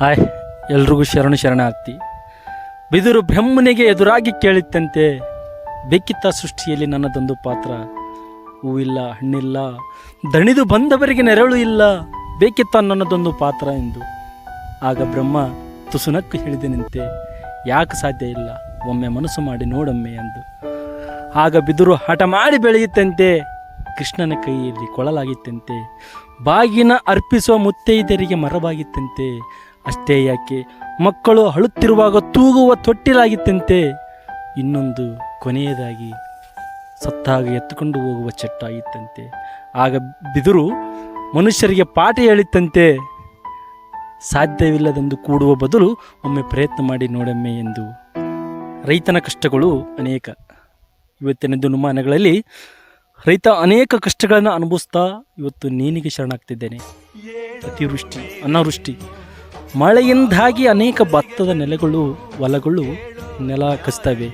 Hi ಎಲ್ರಿಗೂ ಶರಣು ಶರಣಾರ್ಥಿ ಬಿದಿರು ಬ್ರಹ್ಮನಿಗೆ ಎದುರಾಗಿ ಕೇಳಿತ್ತಂತೆ, ಬೇಕಿತ್ತ ಸೃಷ್ಟಿಯಲ್ಲಿ ನನ್ನದೊಂದು ಪಾತ್ರ. ಹೂವಿಲ್ಲ, ಹಣ್ಣಿಲ್ಲ, ದಣಿದು ಬಂದವರಿಗೆ ನೆರಳು ಇಲ್ಲ, ಬೇಕಿತ್ತ ನನ್ನದೊಂದು ಪಾತ್ರ ಎಂದು. ಆಗ ಬ್ರಹ್ಮ ತುಸುನಕ್ಕು ಹೇಳಿದೆನಂತೆ, ಯಾಕೆ ಸಾಧ್ಯ ಇಲ್ಲ, ಒಮ್ಮೆ ಮನಸ್ಸು ಮಾಡಿ ನೋಡಮ್ಮೆ ಎಂದು. ಆಗ ಬಿದಿರು ಹಠ ಮಾಡಿ ಬೆಳೆಯುತ್ತಂತೆ, ಕೃಷ್ಣನ ಕೈಯಲ್ಲಿ ಕೊಳಲಾಗಿತ್ತಂತೆ, ಬಾಗಿನ ಅರ್ಪಿಸುವ ಮುತ್ತೈದರಿಗೆ ಮರವಾಗಿತ್ತಂತೆ ಅಷ್ಟೇ ಯಾಕೆ? ಮಕ್ಕಳು ಅಳುತ್ತಿರುವಾಗ ತೂಗುವ ತೊಟ್ಟಿಲಾಗಿತ್ತಂತೆ. ಇನ್ನೊಂದು ಕೊನೆಯದಾಗಿ ಸತ್ತಾಗ ಎತ್ತುಕೊಂಡು ಹೋಗುವ ಚಟ್ಟಾಗಿತ್ತಂತೆ. ಆಗ ಬಿದುರು ಮನುಷ್ಯರಿಗೆ ಪಾಠ ಹೇಳಿತ್ತಂತೆ. ಸಾಧ್ಯವಿಲ್ಲದೆಂದು ಕೂಡುವ ಬದಲು ಒಮ್ಮೆ ಪ್ರಯತ್ನ ಮಾಡಿ ನೋಡಮ್ಮೆ ಎಂದು. ರೈತನ ಕಷ್ಟಗಳು ಅನೇಕ. ಇವತ್ತಿನ ದಿನಮಾನಗಳಲ್ಲಿ ರೈತ ಅನೇಕ ಕಷ್ಟಗಳನ್ನು ಅನುಭವಿಸ್ತಾ ಇವತ್ತು ನೀನಿಗೆ ಶರಣಾಗ್ತಿದ್ದೇನೆ. ಅತಿವೃಷ್ಟಿ, ಅನಾವೃಷ್ಟಿ ಮಳೆಯಿಂದಾಗಿ ಅನೇಕ ಭತ್ತದ ನೆಲೆಗಳು, ಹೊಲಗಳು ನೆಲ ಕಸ್ತವೆ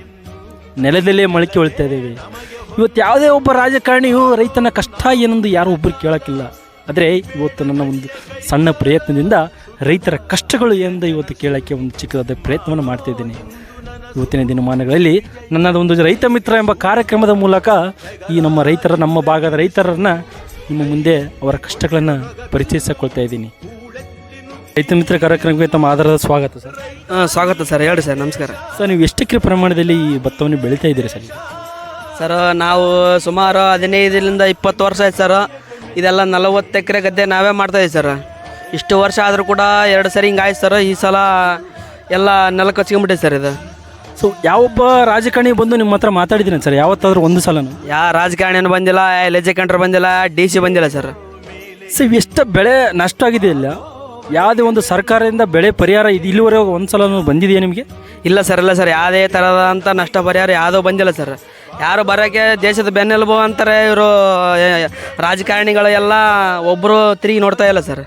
ನೆಲದಲ್ಲೇ ಮೊಳಕೆ ಹೊಳಿತಾ ಇದ್ದೇವೆ ಇವತ್ತು ಯಾವುದೇ ಒಬ್ಬ ರಾಜಕಾರಣಿಯು ರೈತನ ಕಷ್ಟ ಏನೆಂದು ಯಾರೂ ಒಬ್ಬರು ಕೇಳೋಕ್ಕಿಲ್ಲ. ಆದರೆ ಇವತ್ತು ನನ್ನ ಒಂದು ಸಣ್ಣ ಪ್ರಯತ್ನದಿಂದ ರೈತರ ಕಷ್ಟಗಳು ಎಂದು ಇವತ್ತು ಕೇಳೋಕ್ಕೆ ಒಂದು ಚಿಕ್ಕದಾದ ಪ್ರಯತ್ನವನ್ನು ಮಾಡ್ತಿದ್ದೀನಿ ಇವತ್ತಿನ ದಿನಮಾನಗಳಲ್ಲಿ ನನ್ನದು ಒಂದು ರೈತ ಮಿತ್ರ ಎಂಬ ಕಾರ್ಯಕ್ರಮದ ಮೂಲಕ ಈ ನಮ್ಮ ರೈತರ, ನಮ್ಮ ಭಾಗದ ರೈತರನ್ನು ನಿಮ್ಮ ಮುಂದೆ ಅವರ ಕಷ್ಟಗಳನ್ನು ಪರಿಚಯಿಸಿಕೊಳ್ತಾ ಇದ್ದೀನಿ. ರೈತ ಮಿತ್ರ ಕಾರ್ಯಕ್ರಮಕ್ಕೆ ತಮ್ಮ ಆಧಾರದ ಸ್ವಾಗತ ಸರ್. ಹಾಂ ಸ್ವಾಗತ ಸರ್. ಹೇಳಿ ಸರ್. ನಮಸ್ಕಾರ. ಸರ್ ನೀವು ಎಷ್ಟು ಎಕರೆ ಪ್ರಮಾಣದಲ್ಲಿ ಈ ಭತ್ತವನ್ನು ಬೆಳೀತಾ ಇದ್ದೀರಿ ಸರ್? ಸರ್ ನಾವು ಸುಮಾರು ಹದಿನೈದರಿಂದ ಇಪ್ಪತ್ತು ವರ್ಷ ಆಯ್ತು ಸರ್. ಇದೆಲ್ಲ ನಲವತ್ತು ಎಕರೆ ಗದ್ದೆ ನಾವೇ ಮಾಡ್ತಾ ಇದ್ದೀವಿ ಸರ್. ಇಷ್ಟು ವರ್ಷ ಆದರೂ ಕೂಡ ಎರಡು ಸರಿ ಹಿಂಗೆ ಆಯ್ತು ಸರ್. ಈ ಸಲ ಎಲ್ಲ ನೆಲ ಕಚ್ಕೊಂಬಿಟ್ಟಿದೆ ಸರ್ ಇದು. ಸೊ ಯಾವೊಬ್ಬ ರಾಜಕಾರಣಿ ಬಂದು ನಿಮ್ಮ ಹತ್ರ ಮಾತಾಡಿದ್ದೀನಿ ಸರ್? ಯಾವತ್ತಾದ್ರೂ ಒಂದು ಸಲನು? ಯಾ ರಾಜಕಾರಣಿಯನ್ನು ಬಂದಿಲ್ಲ ಲೆಜೆ ಕಂಟ್ರ್ ಬಂದಿಲ್ಲ ಡಿ ಸಿ ಬಂದಿಲ್ಲ ಸರ್. ಸೊ ಎಷ್ಟು ಬೆಳೆ ನಷ್ಟ ಆಗಿದೆ ಇಲ್ಲ? ಯಾವುದೇ ಒಂದು ಸರ್ಕಾರದಿಂದ ಬೆಳೆ ಪರಿಹಾರ ಇದು ಇಲ್ಲಿವರೆಗೂ ಒಂದು ಸಲ ಬಂದಿದೆಯಾ ನಿಮಗೆ? ಇಲ್ಲ ಸರ್ ಇಲ್ಲ ಸರ್. ಯಾವುದೇ ಥರದಂಥ ನಷ್ಟ ಪರಿಹಾರ ಯಾವುದೋ ಬಂದಿಲ್ಲ ಸರ್. ಯಾರು ಬರೋಕ್ಕೆ ದೇಶದ ಬೆನ್ನೆಲುಬು ಅಂತಾರೆ ಇವರು ರಾಜಕಾರಣಿಗಳು ಎಲ್ಲ ಒಬ್ಬರು ತಿರುಗಿ ನೋಡ್ತಾ ಇಲ್ಲ ಸರ್.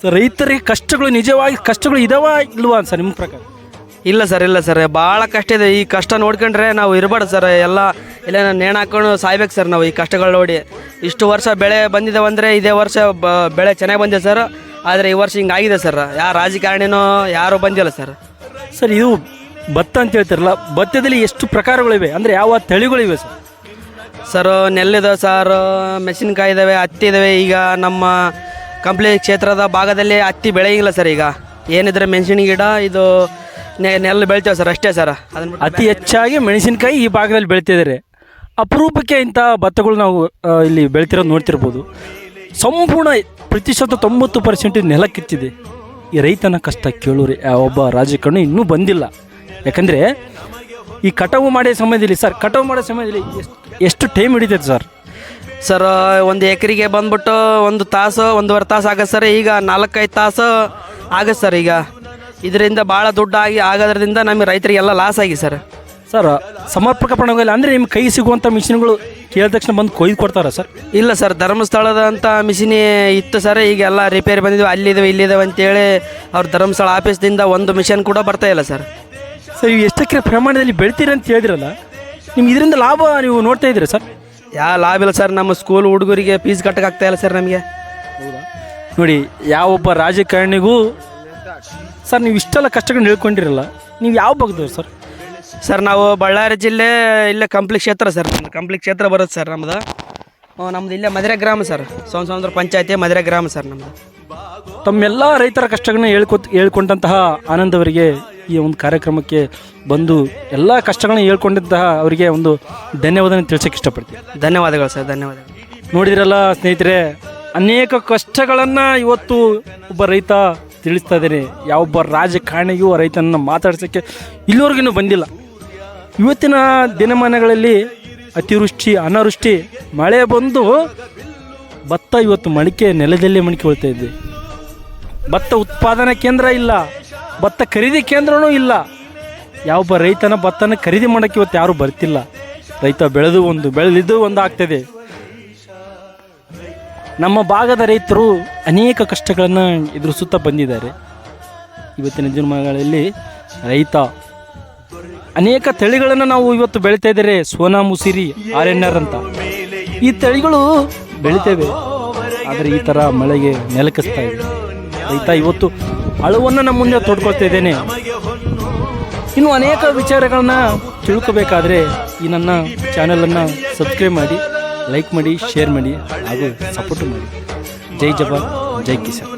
ಸೊ ರೈತರಿಗೆ ಕಷ್ಟಗಳು ನಿಜವಾಗಿ ಕಷ್ಟಗಳು ಇದಾವ ಇಲ್ವಾ ಸರ್ ನಿಮ್ಮ ಪ್ರಕಾರ? ಇಲ್ಲ ಸರ್ ಇಲ್ಲ ಸರ್. ಭಾಳ ಕಷ್ಟ ಇದೆ. ಈ ಕಷ್ಟ ನೋಡ್ಕೊಂಡ್ರೆ ನಾವು ಇರಬಾರ್ದು ಸರ್. ಎಲ್ಲ ಇಲ್ಲ ನೇಣು ಹಾಕೊಂಡು ಸಾಯ್ಬೇಕು ಸರ್ ನಾವು ಈ ಕಷ್ಟಗಳು ನೋಡಿ. ಇಷ್ಟು ವರ್ಷ ಬೆಳೆ ಬಂದಿದ್ದಾವೆ ಅಂದರೆ ಇದೇ ವರ್ಷ ಬ ಬೆಳೆ ಚೆನ್ನಾಗಿ ಬಂದಿದೆ ಸರ್. ಆದರೆ ಈ ವರ್ಷ ಹಿಂಗಾಗಿದೆ ಸರ್. ಯಾವ ರಾಜಕಾರಣಿನೋ ಯಾರೂ ಬಂದಿಲ್ಲ ಸರ್. ಸರ್ ಇದು ಭತ್ತ ಅಂತ ಹೇಳ್ತಾರಲ್ಲ ಭತ್ತದಲ್ಲಿ ಎಷ್ಟು ಪ್ರಕಾರಗಳಿವೆ? ಅಂದರೆ ಯಾವ ತಳಿಗಳಿವೆ ಸರ್? ಸರ್ ನೆಲ್ಲಿದಾವೆ ಸರ್ ಮೆಣಸಿನ್ಕಾಯಿ ಇದ್ದಾವೆ ಹತ್ತಿ ಇದ್ದಾವೆ ಈಗ ನಮ್ಮ ಕಂಪ್ಲಿ ಕ್ಷೇತ್ರದ ಭಾಗದಲ್ಲಿ ಹತ್ತಿ ಬೆಳೆಯಿಲ್ಲ ಸರ್ ಈಗ. ಏನಿದ್ರೆ ಮೆಣಸಿನ ಗಿಡ ಇದು ನೆ ನೆಲ್ಲು ಬೆಳಿತೇವೆ ಸರ್ ಅಷ್ಟೇ ಸರ್. ಅದನ್ನ ಅತಿ ಹೆಚ್ಚಾಗಿ ಮೆಣಸಿನಕಾಯಿ ಈ ಭಾಗದಲ್ಲಿ ಬೆಳಿತಿದ್ದಾರೆ. ಅಪರೂಪಕ್ಕೆ ಇಂಥ ಭತ್ತಗಳು ನಾವು ಇಲ್ಲಿ ಬೆಳಿತಿರೋದು ನೋಡ್ತಿರ್ಬೋದು. ಸಂಪೂರ್ಣ ಪ್ರತಿಶತ ತೊಂಬತ್ತು ಪರ್ಸೆಂಟ್ ನೆಲಕ್ಕಿತ್ತಿದೆ. ಈ ರೈತನ ಕಷ್ಟ ಕೇಳೋರಿ ಒಬ್ಬ ರಾಜಕಾರಣಿ ಇನ್ನೂ ಬಂದಿಲ್ಲ. ಯಾಕಂದರೆ ಈ ಕಟಾವು ಮಾಡೋ ಸಮಯದಲ್ಲಿ, ಸರ್, ಕಟಾವು ಮಾಡೋ ಸಮಯದಲ್ಲಿ ಎಷ್ಟು ಎಷ್ಟು ಟೈಮ್ ಹಿಡಿತೈತೆ ಸರ್? ಸರ್, ಒಂದು ಎಕರೆಗೆ ಬಂದ್ಬಿಟ್ಟು ಒಂದು ತಾಸು, ಒಂದೂವರೆ ತಾಸು ಆಗತ್ತೆ ಸರ್. ಈಗ ನಾಲ್ಕೈದು ತಾಸು ಆಗತ್ತೆ ಸರ್ ಈಗ. ಇದರಿಂದ ಭಾಳ ದುಡ್ಡಾಗಿ ಆಗಿ ಆಗೋದ್ರಿಂದ ನಮಗೆ ರೈತರಿಗೆಲ್ಲ ಲಾಸ್ ಆಗಿ ಸರ್. ಸರ್ ಸಮರ್ಪಕ ಪ್ರಮಾಣದಲ್ಲಿ ಅಂದರೆ ನಿಮ್ಮ ಕೈ ಸಿಗುವಂಥ ಮಿಷಿನ್ಗಳು ಕೇಳಿದ ತಕ್ಷಣ ಬಂದು ಕೊಯ್ದು ಕೊಡ್ತಾರಾ ಸರ್? ಇಲ್ಲ ಸರ್ ಧರ್ಮಸ್ಥಳದ ಅಂತ ಮಿಷಿನ್ ಇತ್ತು ಸರ್ ಈಗ ಎಲ್ಲ ರಿಪೇರಿ ಬಂದಿದ್ವಿ. ಅಲ್ಲಿದ್ದಾವೆ ಇಲ್ಲಿದ್ದಾವೆ ಅಂತೇಳಿ ಅವ್ರ ಧರ್ಮಸ್ಥಳ ಆಫೀಸ್ದಿಂದ ಒಂದು ಮಿಷನ್ ಕೂಡ ಬರ್ತಾ ಇಲ್ಲ ಸರ್. ಸರ್ ನೀವು ಎಷ್ಟಕ್ಕೆ ಪ್ರಮಾಣದಲ್ಲಿ ಬೆಳಿತೀರಿ ಅಂತ ಹೇಳಿದ್ರಲ್ಲ ನಿಮ್ಗೆ ಇದರಿಂದ ಲಾಭ ನೀವು ನೋಡ್ತಾ ಇದ್ದೀರಾ ಸರ್? ಯಾವ ಲಾಭ ಇಲ್ಲ ಸರ್ ನಮ್ಮ ಸ್ಕೂಲ್ ಹುಡುಗರಿಗೆ ಫೀಸ್ ಕಟ್ಟಕ್ಕಾಗ್ತಾ ಇಲ್ಲ ಸರ್ ನಮಗೆ. ನೋಡಿ ಯಾವ ಒಬ್ಬ ರಾಜಕಾರಣಿಗೂ ಸರ್ ನೀವು ಇಷ್ಟೆಲ್ಲ ಕಷ್ಟಗಳನ್ನ ಹೇಳ್ಕೊಂಡಿರಲ್ಲ ನೀವು ಯಾವ ಭಾಗದವ್ರು ಸರ್? ಸರ್ ನಾವು ಬಳ್ಳಾರಿ ಜಿಲ್ಲೆ ಇಲ್ಲೇ ಕಂಪ್ಲಿ ಕ್ಷೇತ್ರ ಸರ್ ನಮ್ದು ಕಂಪ್ಲಿ ಕ್ಷೇತ್ರ ಬರುತ್ತೆ ಸರ್ ನಮ್ದು. ಹ್ಞೂ, ನಮ್ದು ಇಲ್ಲೇ ಮಧುರೆ ಗ್ರಾಮ ಸರ್ ಸೋಮ ಸಮುದ್ರ ಪಂಚಾಯತಿ ಮಧುರೆ ಗ್ರಾಮ ಸರ್ ನಮ್ಮದು ತಮ್ಮೆಲ್ಲ ರೈತರ ಕಷ್ಟಗಳನ್ನ ಹೇಳ್ಕೊತ್ ಹೇಳ್ಕೊಂಡಂತಹ ಆನಂದ್ ಅವರಿಗೆ ಈ ಒಂದು ಕಾರ್ಯಕ್ರಮಕ್ಕೆ ಬಂದು ಎಲ್ಲ ಕಷ್ಟಗಳನ್ನ ಹೇಳ್ಕೊಂಡಂತಹ ಅವರಿಗೆ ಒಂದು ಧನ್ಯವಾದನ ತಿಳ್ಸೋಕೆ ಇಷ್ಟಪಡ್ತೀನಿ. ಧನ್ಯವಾದಗಳು ಸರ್ ಧನ್ಯವಾದಗಳು. ನೋಡಿದ್ರಲ್ಲ ಸ್ನೇಹಿತರೆ ಅನೇಕ ಕಷ್ಟಗಳನ್ನು ಇವತ್ತು ಒಬ್ಬ ರೈತ ತಿಳಿಸ್ತಾ ಇದ್ದೀನಿ. ಯಾವೊಬ್ಬ ರಾಜಕಾರಣಿಗೂ ರೈತನನ್ನು ಮಾತಾಡ್ಸೋಕ್ಕೆ ಇಲ್ಲಿವರೆಗೂ ಬಂದಿಲ್ಲ. ಇವತ್ತಿನ ದಿನಮಾನಗಳಲ್ಲಿ ಅತಿವೃಷ್ಟಿ, ಅನಾವೃಷ್ಟಿ, ಮಳೆ ಬಂದು ಭತ್ತ ಇವತ್ತು ಮಡಿಕೆ ನೆಲದಲ್ಲೇ ಮಡಿಕೆ ಇದ್ದೆ ಭತ್ತ ಉತ್ಪಾದನಾ ಕೇಂದ್ರ ಇಲ್ಲ, ಭತ್ತ ಖರೀದಿ ಕೇಂದ್ರನೂ ಇಲ್ಲ. ಯಾವೊಬ್ಬ ರೈತನ ಭತ್ತನ ಖರೀದಿ ಮಾಡೋಕ್ಕೆ ಇವತ್ತು ಯಾರೂ ಬರ್ತಿಲ್ಲ. ರೈತ ಬೆಳೆದು ಒಂದು, ಬೆಳೆದಿದ್ದು ಒಂದು ಆಗ್ತದೆ. ನಮ್ಮ ಭಾಗದ ರೈತರು ಅನೇಕ ಕಷ್ಟಗಳನ್ನು ಎದುರಿಸುತ್ತಾ ಬಂದಿದ್ದಾರೆ. ಇವತ್ತಿನ ದಿನಮಾನಗಳಲ್ಲಿ ರೈತ ಅನೇಕ ತಳಿಗಳನ್ನು ನಾವು ಇವತ್ತು ಬೆಳಿತಾ ಇದ್ದಾರೆ Sona Masuri R N R ಅಂತ. ಈ ತಳಿಗಳು ಬೆಳಿತೇವೆ. ಆದರೆ ಈ ಥರ ಮಳೆಗೆ ನೆಲಕಿಸ್ತಾ ಇದೆ ರೈತ ಇವತ್ತು ಅಳುವನ್ನು ನಮ್ಮ ಮುಂದೆ ತೊಡ್ಕೊಳ್ತಾ ಇದ್ದೇನೆ. ಇನ್ನು ಅನೇಕ ವಿಚಾರಗಳನ್ನ ತಿಳ್ಕೋಬೇಕಾದ್ರೆ ಈ ನನ್ನ ಚಾನಲನ್ನು ಸಬ್ಸ್ಕ್ರೈಬ್ ಮಾಡಿ ಲೈಕ್ ಮಾಡಿ ಶೇರ್ ಮಾಡಿ, ಹಾಗೂ ಸಪೋರ್ಟ್ ಮಾಡಿ. ಜೈ ಜವಾನ್, ಜೈ ಕಿಸಾನ್.